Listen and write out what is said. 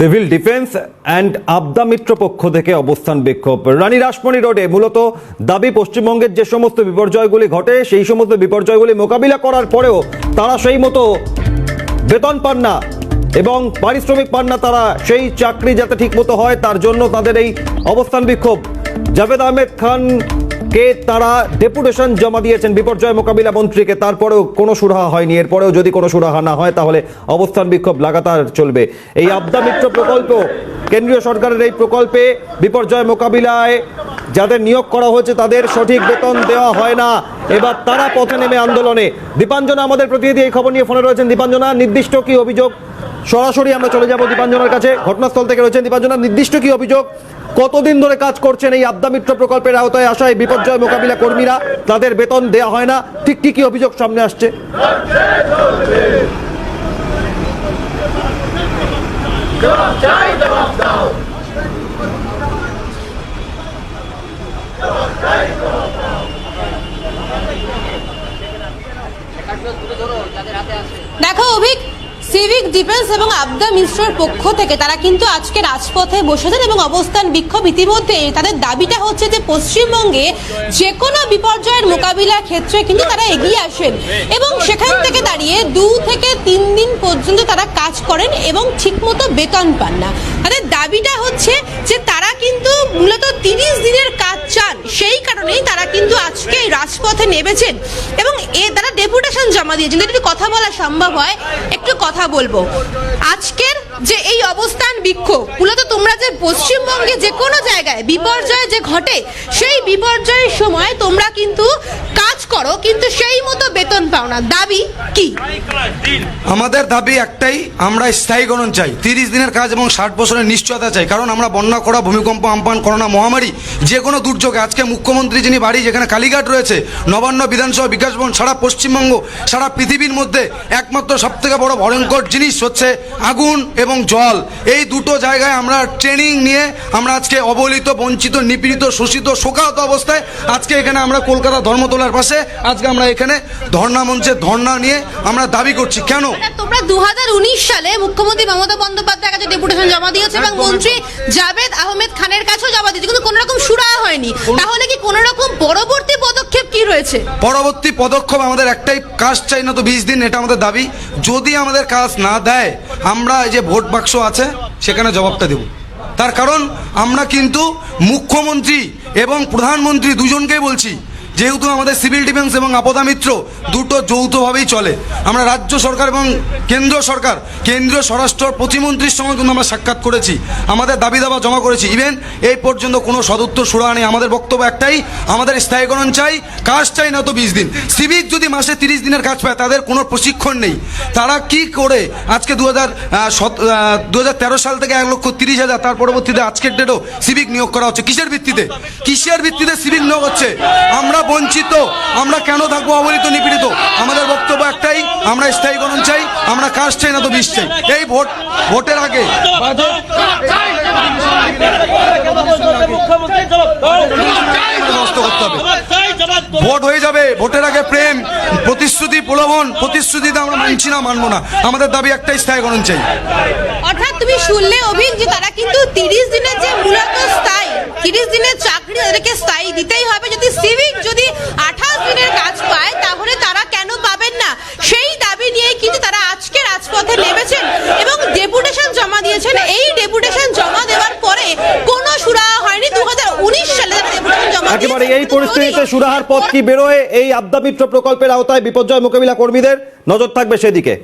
Civil defence and আবদা মিত্র পক্ষ থেকে অবস্থান বিক্ষোভ। রানী রাসমণি রোডে মূলত দাবি, পশ্চিমবঙ্গের যে সমস্ত বিপর্যয়গুলি ঘটে, সেই সমস্ত বিপর্যয়গুলি মোকাবিলা করার পরেও তারা সেই মতো বেতন পান না এবং পারিশ্রমিক পান না তারা সেই চাকরি যাতে ঠিকমতো হয়, তার জন্য তাদের এই অবস্থান বিক্ষোভ। জাভেদ আহমেদ খান কে তারা ডেপুটেশন জমা দিয়েছেন বিপর্যয় মোকাবিলা মন্ত্রীকে, তারপরেও কোনো সুরাহা হয়নি। এরপরেও যদি কোনো সুরাহা না হয়, তাহলে অবস্থান বিক্ষোভ লাগাতার চলবে। এই আবদা মিত্র প্রকল্প, কেন্দ্রীয় সরকারের এই প্রকল্পে বিপর্যয় মোকাবিলায় যাদের নিয়োগ করা হয়েছে, তাদের সঠিক বেতন দেওয়া হয় না। এবার তারা পথে নেমে আন্দোলনে। দীপাঞ্জনা আমাদের প্রতিনিধি এই খবর নিয়ে ফোনে রয়েছেন। দীপাঞ্জনা, নির্দিষ্ট কি অভিযোগ? সরাসরি আমরা চলে যাব দীপাঞ্জনার কাছে। ঘটনাস্থল থেকে রয়েছেন দীপাঞ্জনা, নির্দিষ্ট কি অভিযোগ? কতদিন ধরে কাজ করছেন এই আবদা মিত্র প্রকল্পের আওতায় আসা এই বিপর্যয় মোকাবিলা কর্মীরা? তাদের বেতন দেওয়া হয় না। ঠিক কি কি অভিযোগ সামনে আসছে? দেখো, অভিক সিভিক ডিফেন্স এবং আবদা মিশ্রর পক্ষ থেকে তারা কিন্তু আজকে রাজপথে বসেছেন এবং অবস্থান বিক্ষোভ ইতিমধ্যে। তাদের দাবিটা হচ্ছে যে পশ্চিমবঙ্গে যে কোনো বিপর্যয়ের মোকাবিলার ক্ষেত্রে কিন্তু তারা এগিয়ে আসেন এবং সেখান থেকে দাঁড়িয়ে দু থেকে তিন দিন পর্যন্ত তারা কাজ করেন এবং ঠিকমতো বেতন পান না। তাদের দাবিটা হচ্ছে যে তারা কিন্তু মূলত তিরিশ দিনের কাজ চান, সেই কারণেই তারা কিন্তু আজকে রাজপথে নেমেছেন এবং এ তারা ডেপুটেশন জমা দিয়েছেন। যদি কথা বলা সম্ভব হয়, একটু কথা বলব। আজকের যে এই অবস্থান বিক্ষোভ। মূলত তোমরা যে পশ্চিমবঙ্গে যে কোনো জায়গায় বিপর্যয় যে ঘটে, সেই বিপর্যয়ের সময় তোমরা কিন্তু কাজ করো, কিন্তু সেই মতো বেতন পাও না। দাবি কি? আমাদের দাবি একটাই, আমরা স্থায়ীকরণ চাই। তিরিশ দিনের কাজ এবং ষাট বছরের নিশ্চয়তা চাই। কারণ আমরা বন্যা করা ভূমিকম্প, আমপান, করোনা মহামারী, যে কোনো দুর্যোগে, আজকে মুখ্যমন্ত্রী যিনি বাড়ি যেখানে কালীঘাট রয়েছে, নবান্ন বিধানসভা বিকাশ ভবন সারা পশ্চিমবঙ্গ, সারা পৃথিবীর মধ্যে একমাত্র সবথেকে বড় ভয়ঙ্কর জিনিস হচ্ছে আগুন এবং জল। এই দুটো জায়গায় আমরা ট্রেনিং নিয়ে আমরা আজকে অবহেলিত বঞ্চিত নিপীড়িত শোষিত শোকাহত অবস্থায় আজকে এখানে আমরা কলকাতা ধর্মতলার পাশে আজকে আমরা এখানে ধর্ণা মঞ্চে ধর্ণা নিয়ে আমরা দাবি করছি। কেন? আচ্ছা, তোমরা দু হাজার উনিশ সালে মুখ্যমন্ত্রী মমতা বন্দ্যোপাধ্যায়ের কাছে ডেপুটেশন জমা দিয়েছে এবং মন্ত্রী জাভেদ আহমেদ খানের কাছেও জমা দিয়েছে কিন্তু কোনো রকম সুরাহা হয়নি। তাহলে কি কোনো রকম পরবর্তী রয়েছে পরবর্তী পদক্ষেপ আমাদের একটাই, কাজ চাই না তো বিশ দিন, এটা আমাদের দাবি। যদি আমাদের কাজ না দেয়, আমরা এই যে ভোট বাক্স আছে, সেখানে জবাবটা দেব। তার কারণ আমরা কিন্তু মুখ্যমন্ত্রী এবং প্রধানমন্ত্রী দুজনকেই বলছি। যেহেতু আমাদের সিভিল ডিফেন্স এবং আপদা মিত্র দুটো যৌথভাবেই চলে, আমরা রাজ্য সরকার এবং কেন্দ্র সরকার, কেন্দ্রীয় স্বরাষ্ট্র প্রতিমন্ত্রীর সঙ্গে কিন্তু আমরা সাক্ষাৎ করেছি, আমাদের দাবি দাবা জমা করেছি। ইভেন এই পর্যন্ত কোনো সদুত্তর সুরা নেই, আমাদের বক্তব্য একটাই, আমাদের স্থায়ীকরণ চাই, কাজ চাই না তো বিশ দিন। সিভিক যদি মাসে তিরিশ দিনের কাজ পায়, তাদের কোনো প্রশিক্ষণ নেই। তারা কি করে আজকে দু হাজার দু সাল থেকে এক লক্ষ তিরিশ হাজার, তার পরবর্তীতে আজকের ডেটও সিভিক নিয়োগ করা হচ্ছে। কিসের ভিত্তিতে? কিসের ভিত্তিতে সিভিক নিয়োগ হচ্ছে? আমরা বঞ্চিত। আমরা কেন থাকব অবহেলিত নিপীড়িত? আমাদের বক্তব্য একটাই, আমরা স্থায়ীকরণ চাই, আমরা কাজ চাই না তো বিষ চাই। এই ভোট, ভোটের আগে। ভোট হয়ে যাবে, ভোটের আগে প্রেম, প্রতিশ্রুতি প্রলোভন প্রতিশ্রুতিতে আমরা মানছি না, মানবো না। আমাদের দাবি একটাই স্থায়ীকরণ চাই। অর্থাৎ তুমি শুনলে অভিক যে তারা কিন্তু তিরিশ দিনের যে মূলত স্থায়ী তিরিশ দিনের চাকরি তাদেরকে স্থায়ী দিতেই হবে। যদি সিভিক যদি আঠাশ দিনের কাজ পায় তাহলে তারা কেন পাবেন না? সেই দাবি নিয়ে কিন্তু তারা আজকে রাজপথে নেমেছেন এবং ডেপুটেশন জমা দিয়েছেন। এই ডেপুটেশন জমা দেওয়ার পরে কোনো সুরাহা হয়নি। দুহাজার উনিশ সালে তারা ডেপুটেশন জমা একেবারে এই পরিস্থিতিতে সুরাহার পথ কি বেরোয়? এই আবদা মিত্র প্রকল্পের আওতায় বিপর্যয় মোকাবিলা কর্মীদের নজর থাকবে সেদিকে।